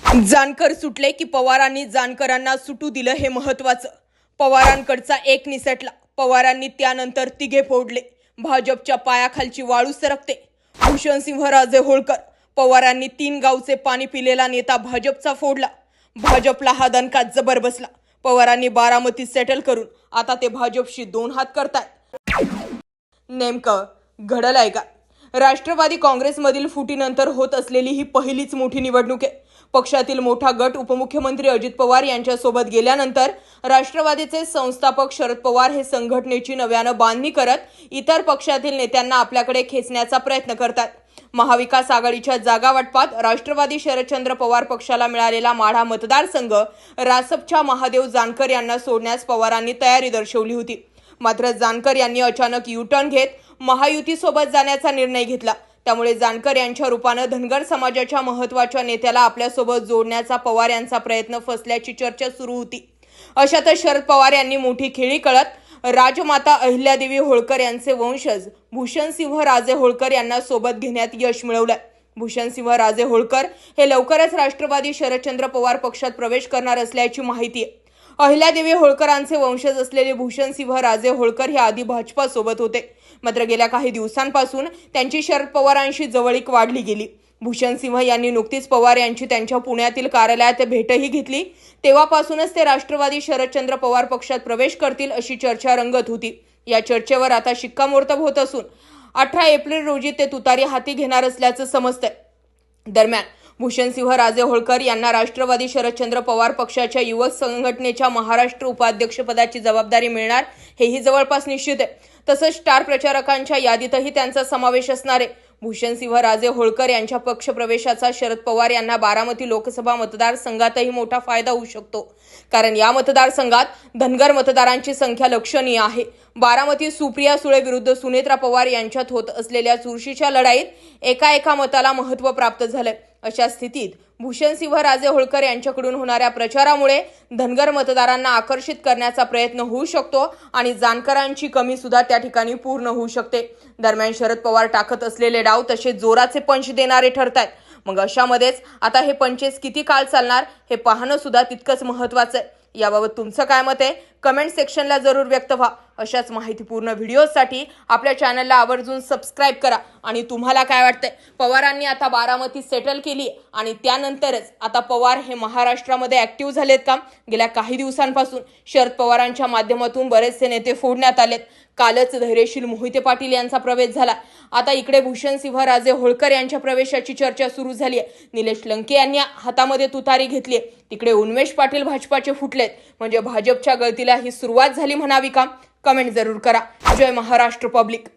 जानकर सुटले की पवारांनी जानकरांना सुटू दिलं हे महत्वाचं पवारांकडचा एक निसटला. पवारांनी त्यानंतर तिघे फोडले. भाजपच्या पायाखालची वाळू सरकते. भूषणसिंह राजे होळकर. पवारांनी तीन गावचे पाणी पिलेला नेता भाजपचा फोडला. भाजपला हा दणका जबर बसला. पवारांनी बारामतीत सेटल करून आता ते भाजपशी दोन हात करतायत. नेमकं घडलंय का? राष्ट्रवादी काँग्रेसमधील फुटीनंतर होत असलेली ही पहिलीच मोठी निवडणूक आहे. पक्षातील मोठा गट उपमुख्यमंत्री अजित पवार यांच्यासोबत गेल्यानंतर राष्ट्रवादीचे संस्थापक शरद पवार हे संघटनेची नव्यानं बांधणी करत इतर पक्षातील नेत्यांना आपल्याकडे खेचण्याचा प्रयत्न करतात. महाविकास आघाडीच्या जागा वाटपात राष्ट्रवादी शरदचंद्र पवार पक्षाला मिळालेला माढा मतदारसंघ रासपच्या महादेव जानकर यांना सोडण्यास पवारांनी तयारी दर्शवली होती. मात्र जानकर यांनी अचानक यू टर्न घेत महायुतीसोबत जाण्याचा निर्णय घेतला. त्यामुळे जानकर यांच्या रूपानं धनगर समाजाच्या महत्त्वाच्या नेत्याला आपल्यासोबत जोडण्याचा पवार यांचा प्रयत्न फसल्याची चर्चा सुरू होती. अशातच शरद पवार यांनी मोठी खेळी कळत राजमाता अहिल्यादेवी होळकर यांचे वंशज भूषणसिंह राजे होळकर यांना सोबत घेण्यात यश मिळवलं भूषणसिंह राजे होळकर हे लवकरच राष्ट्रवादी शरदचंद्र पवार पक्षात प्रवेश करणार असल्याची माहिती आहे. अहिल्यादेवी होळकरांचे वंशज असलेले भूषणसिंह राजे होळकर हे आधी भाजपासोबत होते. मात्र गेल्या काही दिवसांपासून त्यांची शरद पवारांशी जवळीक वाढली गेली. भूषण सिंह यांनी नुकतीच पवार यांची त्यांच्या पुण्यातील कार्यालयात भेटही घेतली. तेव्हापासूनच ते राष्ट्रवादी शरदचंद्र पवार पक्षात प्रवेश करतील अशी चर्चा रंगत होती. या चर्चेवर आता शिक्कामोर्तब होत असून अठरा एप्रिल रोजी ते तुतारी हाती घेणार असल्याचं समजतंय. दरम्यान भूषणसिंह राजे होळकर यांना राष्ट्रवादी शरदचंद्र पवार पक्षाच्या युवक संघटनेच्या महाराष्ट्र उपाध्यक्षपदाची जबाबदारी मिळणार हेही जवळपास निश्चित आहे. तसंच स्टार प्रचारकांच्या यादीतही त्यांचा समावेश असणार आहे. भूषणसिंह राजे होळकर यांच्या पक्षप्रवेशाचा शरद पवार यांना बारामती लोकसभा मतदारसंघातही मोठा फायदा होऊ शकतो. कारण या मतदारसंघात धनगर मतदारांची संख्या लक्षणीय आहे. बारामती सुप्रिया सुळे विरुद्ध सुनेत्रा पवार यांच्यात होत असलेल्या चुरशीच्या लढाईत एका एका मताला महत्त्व प्राप्त झालंय. अशा स्थितीत भूषणसिंह राजे होळकर यांच्याकडून होणाऱ्या प्रचारामुळे धनगर मतदारांना आकर्षित करण्याचा प्रयत्न होऊ शकतो आणि जानकरांची कमी सुद्धा त्या ठिकाणी पूर्ण होऊ शकते. दरम्यान शरद पवार टाकत असलेले डाव तसे जोराचे पंच देणारे ठरतायत. मग अशामध्येच आता हे पंचेस किती काळ चालणार हे पाहणं सुद्धा तितकंच महत्वाचं आहे. याबाबत तुमचं काय मत आहे? कमेंट सेक्शनला जरूर व्यक्त व्हा. अशाच माहितीपूर्ण व्हिडिओसाठी आपल्या चॅनलला आवर्जून सबस्क्राईब करा. आणि तुम्हाला काय वाटतंय? पवारांनी आता बारामती सेटल केली आणि त्यानंतरच आता पवार हे महाराष्ट्रामध्ये ॲक्टिव्ह झालेत का? गेल्या काही दिवसांपासून शरद पवारांच्या माध्यमातून बरेचसे नेते फोडण्यात आलेत. कालच धैर्यशील मोहिते पाटील यांचा प्रवेश झाला. आता इकडे भूषण सिंह राजे होळकर यांच्या प्रवेशाची चर्चा सुरू झाली आहे. निलेश लंके यांनी हातामध्ये तुतारी घेतली आहे. तिकडे उन्मेष पाटील भाजपाचे फुटलेत. म्हणजे भाजपच्या गळतीला ही सुरुवात झाली म्हणावी का? कमेंट जरूर करा. जय महाराष्ट्र पब्लिक